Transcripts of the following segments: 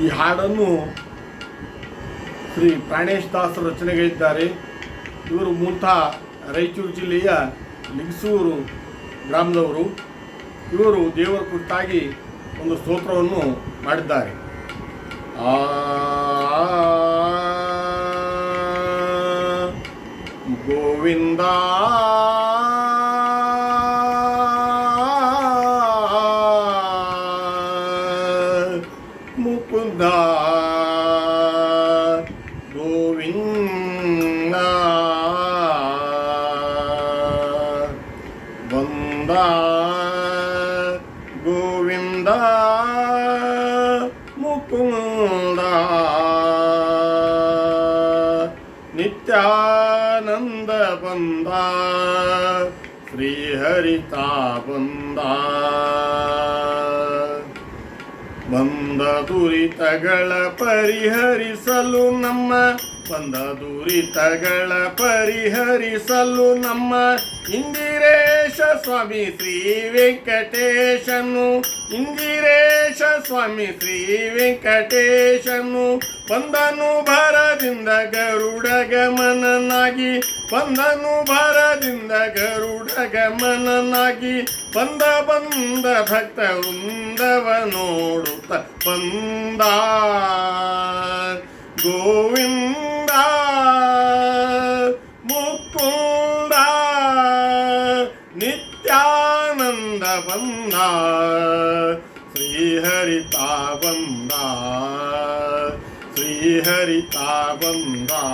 ಈ ಹಾಡನ್ನು ಶ್ರೀ ಪ್ರಾಣೇಶ್ ದಾಸ್ ರಚನೆಗಳಿದ್ದಾರೆ ಇವರು ಮೂಲತಃ ರಾಯಚೂರು ಜಿಲ್ಲೆಯ ಲಿಂಗಸೂರು ಗ್ರಾಮದವರು. ಇವರು ದೇವರ ಕುರಿತಾಗಿ ಒಂದು ಸ್ತೋತ್ರವನ್ನು ಮಾಡಿದ್ದಾರೆ. ಆ, ಗೋವಿಂದ ಮುಕುಂದ ಗೋವಿಂದ ಬಂದ ಗೋವಿಂದ ಮುಕುಂದ ನಿತ್ಯಾನಂದ ಬಂದ ಶ್ರೀಹರಿತ ಬಂದ ಬಂದ ದುರಿತಗಳ ಪರಿಹರಿಸಲು ನಮ್ಮ ಬಂದ ದುರಿತಗಳ ಪರಿಹರಿಸಲು ನಮ್ಮ ಇಂದಿರೇಶ ಸ್ವಾಮಿ ಶ್ರೀ ವೆಂಕಟೇಶನು ಇಂದಿರೇಶ ಸ್ವಾಮಿ ಶ್ರೀ ವೆಂಕಟೇಶನು ಬಂದನು ಭಾರದಿಂದ ಗರುಡ ಗಮನನಾಗಿ ಬಂದನು ಭಾರದಿಂದ ಗರುಡ ಗಮನನಾಗಿ, ಬಂದ ಬಂದ ಭಕ್ತ ವೃಂದವ ನೋಡುತ್ತ ಬಂದ श्रीहरिताबं वा। श्रीहरिताबं दा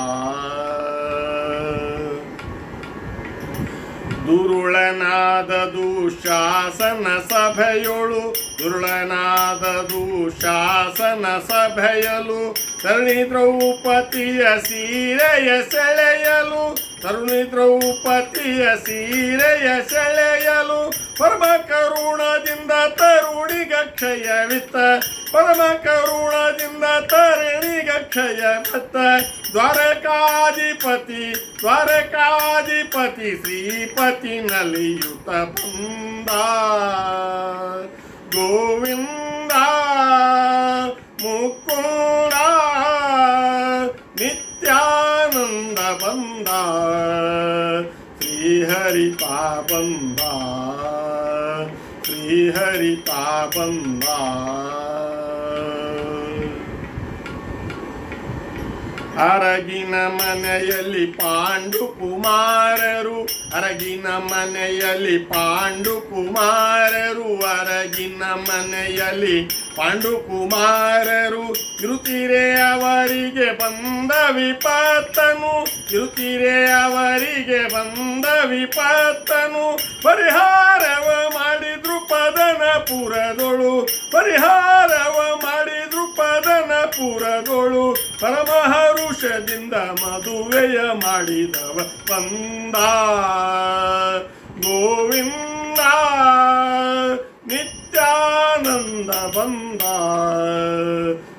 दुरुनादुशासनसभयो ಸಭೆಯೊಳು ಶಾಸನ ಸಭೆಯಲು ತರುಣಿ ದ್ರೌಪದಿಯ ಸೀರೆಯ ಸೆಳೆಯಲು ತರುಣಿ ದ್ರೌಪದಿಯ ಸೀರೆಯ ಸೆಳೆಯಲು, ಪರಮ ಕರುಣದಿಂದ ತರುಣಿಗಕ್ಷಯವಿತ್ತ ಪರಮ ಕರುಣದಿಂದ ತರುಣಿಗಕ್ಷಯವಿತ್ತ ದ್ವಾರಕಾಧಿಪತಿ ದ್ವಾರಕಾಧಿಪತಿ ಶ್ರೀಪತಿ ನಲಿಯುತ ಬಂದ. ಗೋವಿಂದ ಮುಕುಂದ ನಿತ್ಯಾನಂದ ಬಂದ ಶ್ರೀಹರಿತ ಬಂದ ಶ್ರೀಹರಿತ ಬಂದ ಅರಗಿನ ಮನೆಯಲ್ಲಿ ಪಾಂಡು ಕುಮಾರರು, ಅರಗಿನ ಮನೆಯಲ್ಲಿ ಪಾಂಡು ಕುಮಾರರು, ಅರಗಿನ ಮನೆಯಲ್ಲಿ ಪಾಂಡು ಕುಮಾರರು. ಇರುತ್ತೀರೆ ಅವರಿಗೆ ಬಂದ ವಿಪತ್ತನು, ಇರುತ್ತೀರೆ ಅವರಿಗೆ ಬಂದ ವಿಪತ್ತನು. ಪರಿಹಾರವ ಮಾಡಿದ್ರು ಪದನ ಪುರದೊಳು, ಪರಿಹಾರವ ಮಾಡಿದ್ರು ಪದನ ಪುರದೊಳು ಪರಮಹರುಷದಿಂದ ಮದುವೆಯ ಮಾಡಿದವ ಬಂದ. ಗೋವಿಂದ ನಿತ್ಯಾನಂದ ಬಂದ.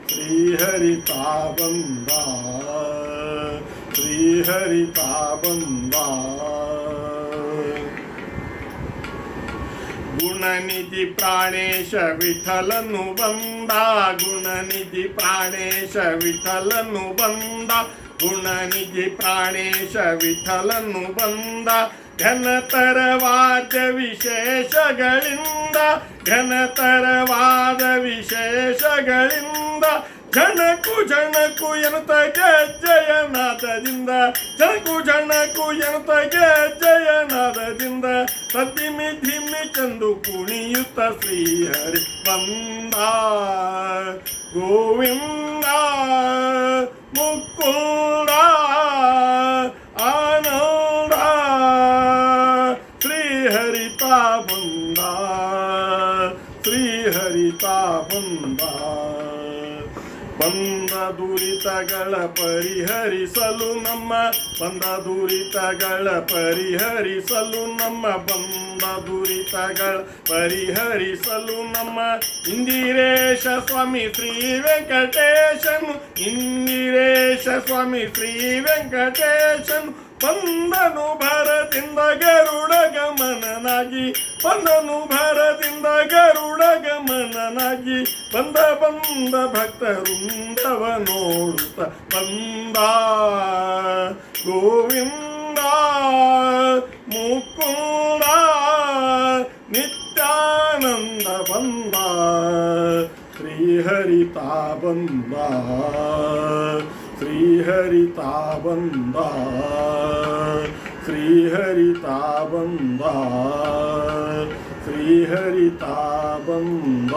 ಶ್ರೀಹರಿತಾ ಬಂದ. ಶ್ರೀಹರಿತಾ ಬಂದ. ಗುಣನಿಧಿ ಪ್ರಾಣೇಶ ವಿಠಲನು ಬಂದ, ಗುಣನಿಧಿ ಪ್ರಾಣೇಶ ವಿಠಲನು ಬಂದ, ಗುಣನಿಧಿ ಪ್ರಾಣೇಶ ವಿಠಲನು ಬಂದ. ಘನತರವಾದ ವಿಶೇಷಗಳಿಂದ ಘನತರವಾದ ವಿಶೇಷಗಳಿಂದ, ಜನಕು ಜನಕು ಎನ್ನುತ್ತ ಜಯನಾಥದಿಂದ ಜನಕು ಜನಕು ಎನ್ನುತ್ತ ಗೆಜ್ಜಯನಾದದಿಂದ ಸದ್ದಿಮಿ ಧಿಮ್ಮಿ ಚಂದು ಕುಣಿಯುತ್ತ ಶ್ರೀಹರಿ ಬಂದ ಗೋವಿಂದ ಮುಕುಂದ ಆನಂದ ಶ್ರೀಹರಿತ ಬಂದ ಶ್ರೀಹರಿತ ಬಂದ ಬಂದ ದುರಿತಗಳ ಪರಿಹರಿಸಲು ನಮ್ಮ ಬಂದ ದುರಿತಗಳ ಪರಿಹರಿಸಲು ನಮ್ಮ ಬಂದ ದುರಿತಗಳ ಪರಿಹರಿಸಲು ನಮ್ಮ ಇಂದಿರೇಶ ಸ್ವಾಮಿ ಶ್ರೀ ವೆಂಕಟೇಶನು, ಇಂದಿರೇಶ ಸ್ವಾಮಿ ಶ್ರೀ ವೆಂಕಟೇಶನು ಬಂದನು ಭಾರತಿಂದ ಗರುಡ ಗಮನನಾಗಿ ಬಂದನು ಭಾರತಿಂದ ಗರುಡ ಗಮನನಾಗಿ, ಬಂದ ಬಂದ ಭಕ್ತರುಂದವ ನೋಡುತ್ತ ಬಂದ ಗೋವಿಂದ ಮುಕುಂದ ನಿತ್ಯಾನಂದ ಬಂದ ಶ್ರೀಹರಿತಾ ಬಂದ ಶ್ರೀಹರಿತಾ ಬಂದ ಶ್ರೀಹರಿತಾ ಬಂದ ಶ್ರೀಹರಿತಾ ಬಂದ